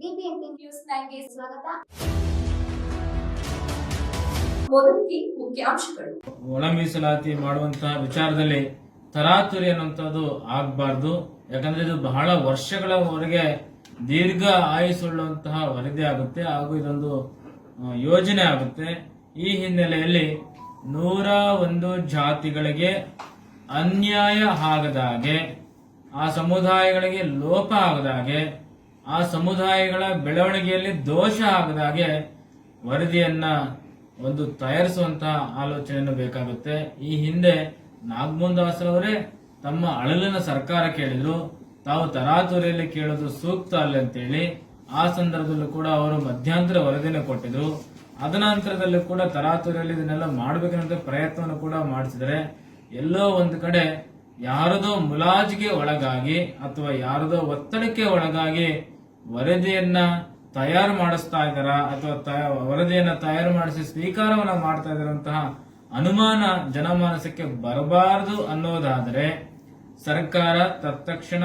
News ಸ್ವಾಗತ. ಒಳ ಮೀಸಲಾತಿ ಮಾಡುವಂತಹ ವಿಚಾರದಲ್ಲಿ ತರಾತುರಿ ಅನ್ನುವಂಥದ್ದು ಆಗಬಾರ್ದು. ಯಾಕಂದ್ರೆ ಇದು ಬಹಳ ವರ್ಷಗಳವರೆಗೆ ದೀರ್ಘ ಆಯುಸುಳ್ಳುವಂತಹ ವರದಿ ಆಗುತ್ತೆ ಹಾಗೂ ಇದೊಂದು ಯೋಜನೆ ಆಗುತ್ತೆ. ಈ ಹಿನ್ನೆಲೆಯಲ್ಲಿ ನೂರ ಒಂದು ಜಾತಿಗಳಿಗೆ ಅನ್ಯಾಯ ಆಗದಾಗೆ ಆ ಸಮುದಾಯಗಳಿಗೆ ಲೋಪ ಆಗದಾಗೆ ಆ ಸಮುದಾಯಗಳ ಬೆಳವಣಿಗೆಯಲ್ಲಿ ದೋಷ ಆಗದಾಗೆ ವರದಿಯನ್ನ ಒಂದು ತಯಾರಿಸುವಂತಹ ಆಲೋಚನೆಯನ್ನು ಬೇಕಾಗುತ್ತೆ. ಈ ಹಿಂದೆ ನಾಗಮೋಹನ್ ಅವರೇ ತಮ್ಮ ಅಳಲಿನ ಸರ್ಕಾರ ಕೇಳಿದ್ರು. ತಾವು ತರಾತುರಿಯಲ್ಲಿ ಕೇಳೋದು ಸೂಕ್ತ ಅಲ್ಲ ಅಂತೇಳಿ. ಆ ಸಂದರ್ಭದಲ್ಲೂ ಕೂಡ ಅವರು ಮಧ್ಯಾಂತರ ವರದಿನ ಕೊಟ್ಟಿದ್ರು. ಅದನಂತರದಲ್ಲೂ ಕೂಡ ತರಾತುರಿಯಲ್ಲಿ ಇದನ್ನೆಲ್ಲ ಮಾಡಬೇಕಂತ ಪ್ರಯತ್ನವನ್ನು ಕೂಡ ಮಾಡಿಸಿದರೆ ಎಲ್ಲೋ ಒಂದು ಕಡೆ ಯಾರದೋ ಮುಲಾಜಿಗೆ ಒಳಗಾಗಿ ಅಥವಾ ಯಾರದೋ ಒತ್ತಡಕ್ಕೆ ಒಳಗಾಗಿ ವರದಿಯನ್ನ ತಯಾರು ಮಾಡಿಸ್ತಾ ಇದ್ದಾರ ಅಥವಾ ವರದಿಯನ್ನ ತಯಾರು ಮಾಡಿಸಿ ಸ್ವೀಕಾರವನ್ನ ಮಾಡ್ತಾ ಇದ್ದಾರಂತಹ ಅನುಮಾನ ಜನಮಾನಸಕ್ಕೆ ಬರಬಾರದು ಅನ್ನೋದಾದರೆ ಸರ್ಕಾರ ತತ್ಕ್ಷಣ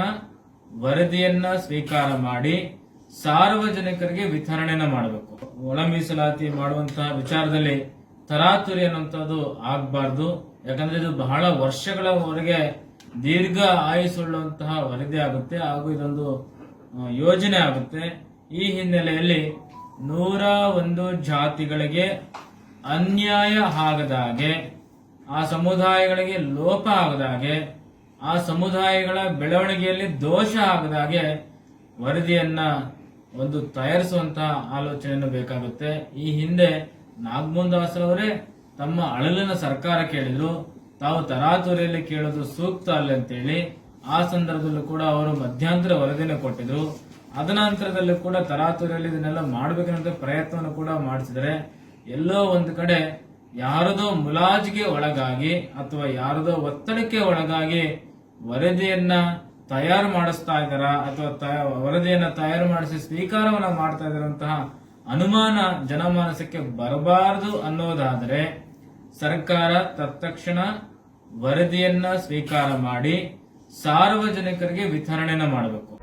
ವರದಿಯನ್ನ ಸ್ವೀಕಾರ ಮಾಡಿ ಸಾರ್ವಜನಿಕರಿಗೆ ವಿತರಣೆನ ಮಾಡಬೇಕು. ಒಳ ಮೀಸಲಾತಿ ಮಾಡುವಂತಹ ವಿಚಾರದಲ್ಲಿ ತರಾತುರಿ ಅನ್ನುವಂಥದ್ದು ಆಗಬಾರ್ದು. ಯಾಕಂದ್ರೆ ಇದು ಬಹಳ ವರ್ಷಗಳವರೆಗೆ ದೀರ್ಘ ಆಯುಸುಳ್ಳುವಂತಹ ವರದಿ ಆಗುತ್ತೆ. ಹಾಗೂ ಇದೊಂದು ಯೋಜನೆ ಆಗುತ್ತೆ. ಈ ಹಿನ್ನೆಲೆಯಲ್ಲಿ ನೂರ ಒಂದು ಜಾತಿಗಳಿಗೆ ಅನ್ಯಾಯ ಆಗದಾಗೆ ಆ ಸಮುದಾಯಗಳಿಗೆ ಲೋಪ ಆಗದಾಗೆ ಆ ಸಮುದಾಯಗಳ ಬೆಳವಣಿಗೆಯಲ್ಲಿ ದೋಷ ಆಗದಾಗೆ ವರದಿಯನ್ನ ಒಂದು ತಯಾರಿಸುವಂತಹ ಆಲೋಚನೆಯನ್ನು ಬೇಕಾಗುತ್ತೆ. ಈ ಹಿಂದೆ ನಾಗಮೋಹನ್ ತಮ್ಮ ಅಳಲಿನ ಸರ್ಕಾರ ಕೇಳಿದ್ರು. ತಾವು ತರಾತುರಿಯಲ್ಲಿ ಕೇಳೋದು ಸೂಕ್ತ ಅಲ್ಲ ಅಂತೇಳಿ. ಆ ಸಂದರ್ಭದಲ್ಲೂ ಕೂಡ ಅವರು ಮಧ್ಯಾಂತರ ವರದಿಯನ್ನು ಕೊಟ್ಟಿದ್ರು. ಅದನಂತರದಲ್ಲೂ ಕೂಡ ತರಾತುರಿಯಲ್ಲಿ ಇದನ್ನೆಲ್ಲ ಮಾಡಬೇಕನ್ನೋ ಪ್ರಯತ್ನವನ್ನು ಕೂಡ ಮಾಡಿಸಿದರೆ ಎಲ್ಲೋ ಒಂದು ಕಡೆ ಯಾರದೋ ಮುಲಾಜಿಗೆ ಒಳಗಾಗಿ ಅಥವಾ ಯಾರದೋ ಒತ್ತಡಕ್ಕೆ ಒಳಗಾಗಿ ವರದಿಯನ್ನ ತಯಾರು ಮಾಡಿಸ್ತಾ ಇದ್ದಾರ ಅಥವಾ ವರದಿಯನ್ನ ತಯಾರು ಮಾಡಿಸಿ ಸ್ವೀಕಾರವನ್ನ ಮಾಡ್ತಾ ಇದ್ದಾರಂತಹ ಅನುಮಾನ ಜನಮಾನಸಕ್ಕೆ ಬರಬಾರದು ಅನ್ನೋದಾದರೆ ಸರ್ಕಾರ ತತ್ಕ್ಷಣ ವರದಿಯನ್ನ ಸ್ವೀಕಾರ ಮಾಡಿ ಸಾರ್ವಜನಿಕರಿಗೆ ವಿತರಣೆನ ಮಾಡಬೇಕು.